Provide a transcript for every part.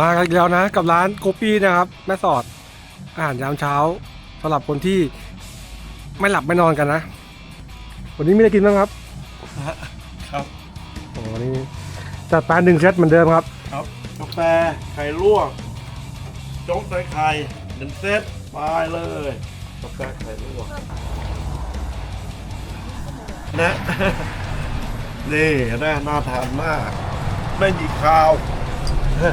มากันอีกแล้วนะ กับร้านโกปี้นะครับ แม่สอด อาหารยามเช้าสำหรับคนที่ไม่หลับไม่นอนกันนะ วันนี้มีอะไรกินบ้างครับ ครับ โอ้นี่จัดไปหนึ่งเซตเหมือนเดิมครับ ครับกาแฟไข่ลวกโจ๊กใส่ไข่หนึ่งเซตไปเลยกาแฟไข่ลวกนะ นี่น่าน่าทานมาก ไม่มีข้าวน่า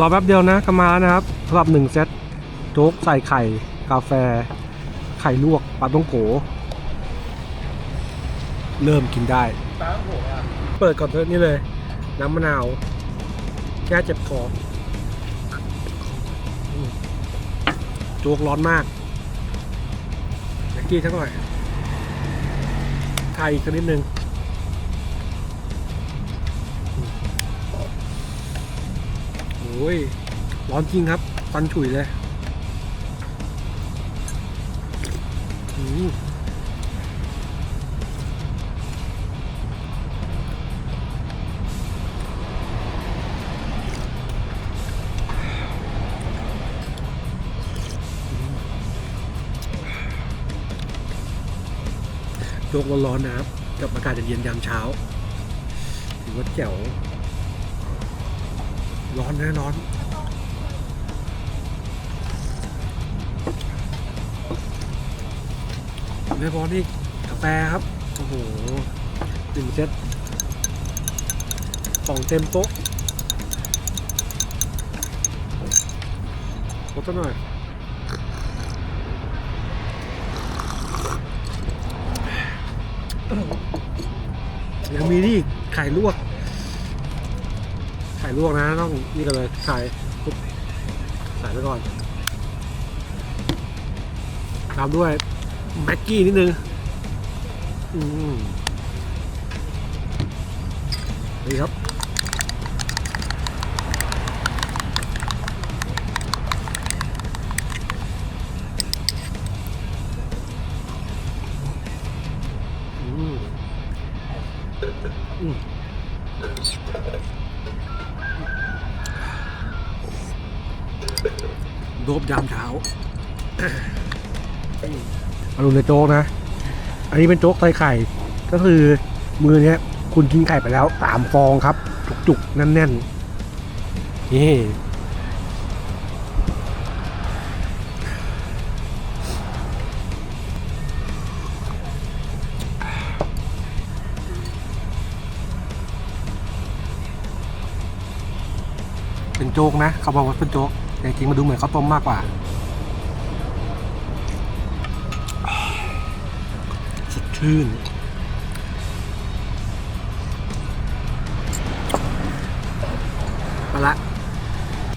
รอแป๊บเดียวนะก็มาแล้วนะครับสำหรับหนึ่งเซตโจ๊กใส่ไข่ กาแฟ ไข่ลวกปลาต้องโก เริ่มกินได้ เปิดก่อนเถอะนี่เลย น้ำมะนาว แก้เจ็บคอโจ๊กร้อนมากแม็กกี้สักหน่อยไข่อีกสักนิดนึง โอ้ย ร้อนจริงครับฟันฉุยเลยโจ๊กร้อนๆนะครับ กับอากาศเย็นๆยามเช้า ถือว่าแจ๋ว ร้อนแน่นอนไม่พอนี่กาแฟครับ โอ้โหหนึ่งเซตสองเต็มโต๊ะลดซะหน่อยยังมีนี่ไข่ลวก ลวกนะต้องนี่กันเลยไข่ปุ๊บใส่ไปก่อนตามด้วยแม็กกี้นิดนึงอืมนี่ครับอืมอืม โดบยามเช้ามาดูในโจ๊กนะ อันนี้เป็นโจ๊กใส่ไข่ ก็คือมือเนี้ย คุณกินไข่ไปแล้วสามฟองครับ จุกๆ แน่นๆนี่เป็นโจ๊กนะ เขาบอกว่าเป็นโจ๊ก แต่จริงมาดูเหมือนข้าวต้มมากกว่าสดชื่น